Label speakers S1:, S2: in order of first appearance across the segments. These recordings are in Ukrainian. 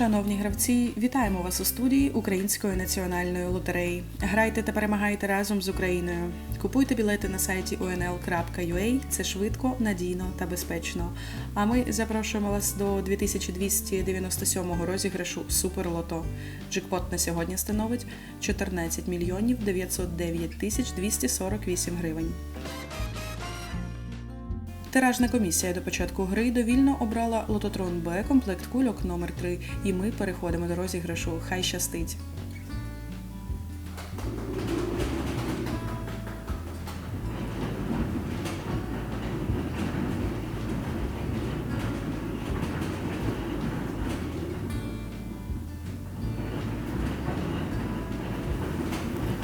S1: Шановні гравці, вітаємо вас у студії Української національної лотереї. Грайте та перемагайте разом з Україною. Купуйте білети на сайті unl.ua. Це швидко, надійно та безпечно. А ми запрошуємо вас до 2297 розіграшу Суперлото. Джекпот на сьогодні становить 14 мільйонів 909 тисяч 248 гривень. Тиражна комісія до початку гри довільно обрала лототрон Б комплект кульок номер 3 і ми переходимо до розіграшу. Хай щастить.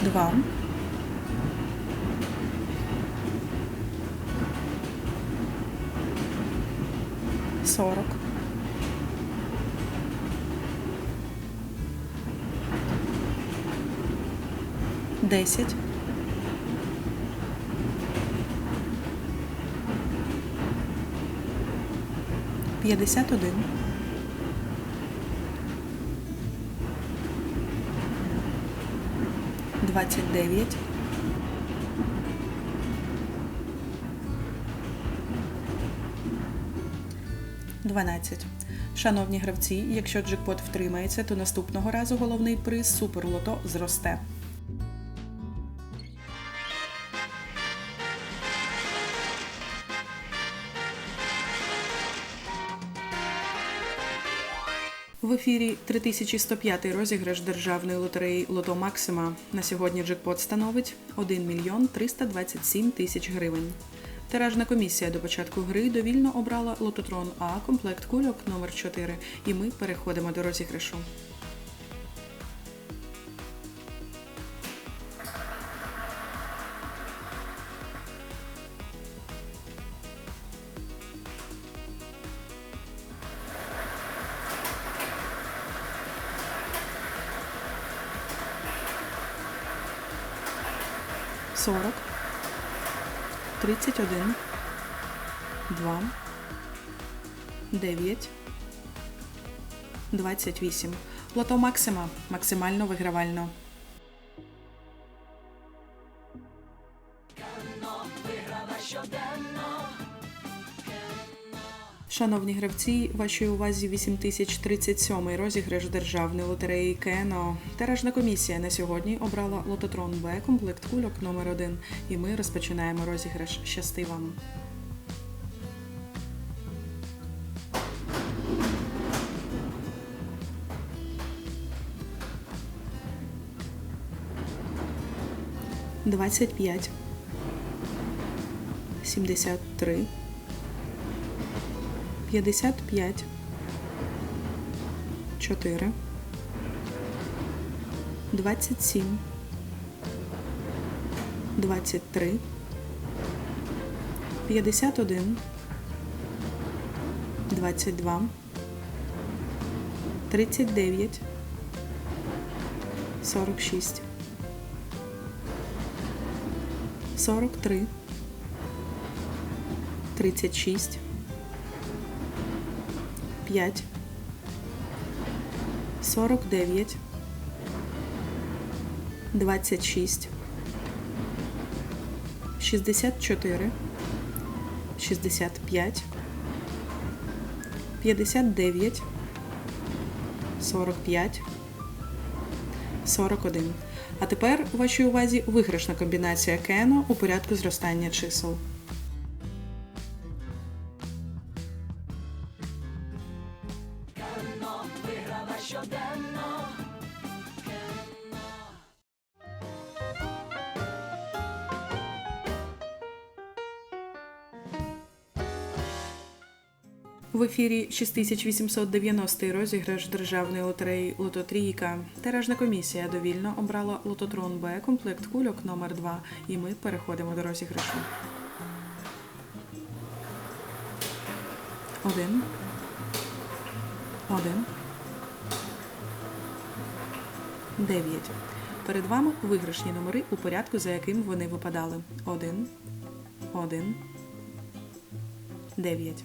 S1: Два. Сорок. Десять. П'ятдесят один. Двадцять дев'ять. Дванадцять. Шановні гравці, якщо джекпот втримається, то наступного разу головний приз Суперлото зросте. В ефірі 3105 розіграш державної лотереї Лото Максима. На сьогодні джекпот становить 1 мільйон 327 тисяч гривень. Тиражна комісія до початку гри довільно обрала лототрон А комплект кульок номер 4 і ми переходимо до розіграшу. Сорок. 31, 2, 9, 28. Лото Максима. Максимально вигравально. Шановні гравці, вашій увазі 8037 розіграш державної лотереї Кено. Тиражна комісія на сьогодні обрала лототрон Б комплект кульок номер 1 і ми розпочинаємо розіграш. Щасти вам! Двадцять п'ять. Сімдесят три. 55 4 27 23 51 22 39 46 43 36 5 49 26 64 65 59 45 41. А тепер у вашій увазі виграшна комбінація Кено у порядку зростання чисел. В ефірі 6890 розіграш державної лотереї Лототрійка. Тиражна комісія довільно обрала лототрон Б комплект кульок номер 2 і ми переходимо до розіграшу. Один. Один. Дев'ять. Перед вами виграшні номери у порядку, за яким вони випадали. Один. Один. Дев'ять.